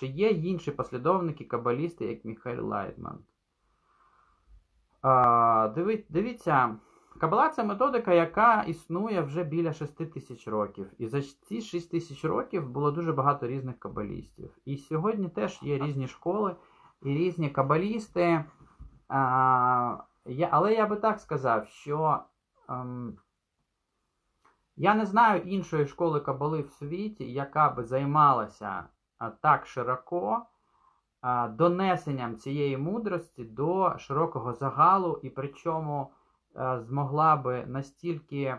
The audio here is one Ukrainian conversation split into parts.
чи є інші послідовники кабалісти, як Міхайль Лайтман? А, диви, дивіться, кабала це методика, яка існує вже біля 6 тисяч років. І за ці 6 тисяч років було дуже багато різних кабалістів. І сьогодні теж є різні школи і різні кабалісти. А, я, але я би так сказав, що ем, я не знаю іншої школи кабали в світі, яка би займалася так широко донесенням цієї мудрості до широкого загалу, і причому змогла би настільки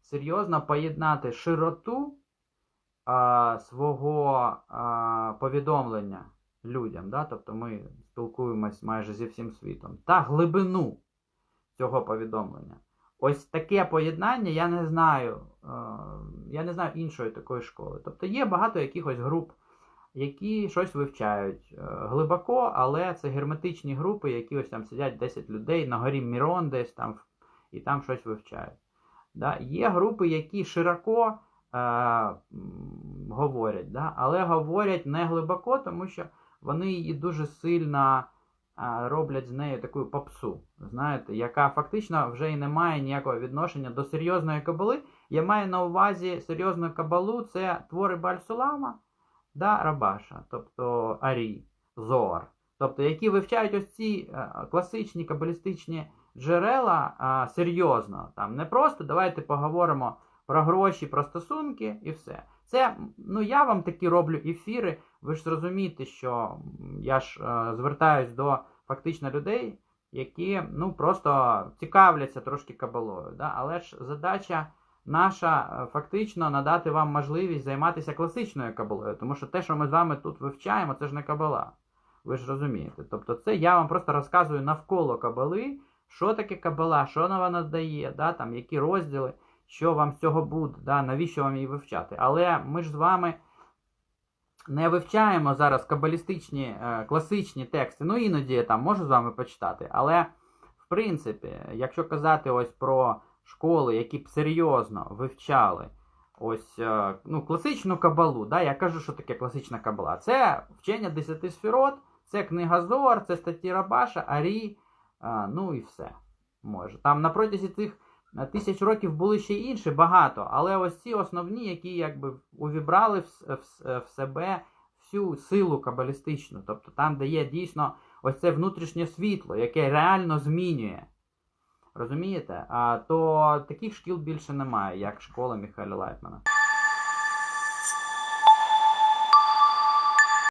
серйозно поєднати широту свого повідомлення людям. Да? Тобто ми спілкуємось майже зі всім світом, та глибину цього повідомлення. Ось таке поєднання я не знаю. е, Я не знаю іншої такої школи. Тобто є багато якихось груп, які щось вивчають е, глибоко, але це герметичні групи, які ось там сидять 10 людей на горі Мірон десь там і там щось вивчають. Да? Є групи, які широко е, говорять, да? але говорять не глибоко, тому що вони її дуже сильно а, роблять з нею таку попсу, знаєте, яка фактично вже і не має ніякого відношення до серйозної кабали. Я маю на увазі серйозну кабалу це твори Бальсулама да, Рабаша, тобто Арі, Зоар. Тобто, які вивчають ось ці е, класичні кабалістичні джерела а, серйозно. Там не просто давайте поговоримо про гроші, про стосунки і все. Це, ну я вам такі роблю ефіри. Ви ж зрозумієте, що я ж е, звертаюсь до фактично людей, які ну просто цікавляться трошки кабалою. Да? Але ж задача наша е, фактично надати вам можливість займатися класичною кабалою, тому що те, що ми з вами тут вивчаємо, це ж не кабала. Ви ж розумієте. Тобто, це я вам просто розказую навколо кабали, що таке кабала, що вона дає, да? там, які розділи, що вам з цього буде, да? навіщо вам її вивчати. Але ми ж з вами не вивчаємо зараз кабалістичні е, класичні тексти. Ну, іноді я там можу з вами почитати. Але, в принципі, якщо казати ось про школи, які б серйозно вивчали ось е, ну, класичну кабалу, да, я кажу, що таке класична кабала. Це вчення 10 сферот, це книга Зор, це статті Рабаша, Арі, е, ну і все. Може. Там на протязі цих е, тисяч років були ще інші багато, але ось ці основні, які якби увібрали в, в, в себе всю силу кабалістичну, тобто там, де є дійсно ось це внутрішнє світло, яке реально змінює. Розумієте? А, то таких шкіл більше немає, як школа Міхайла Лайтмана.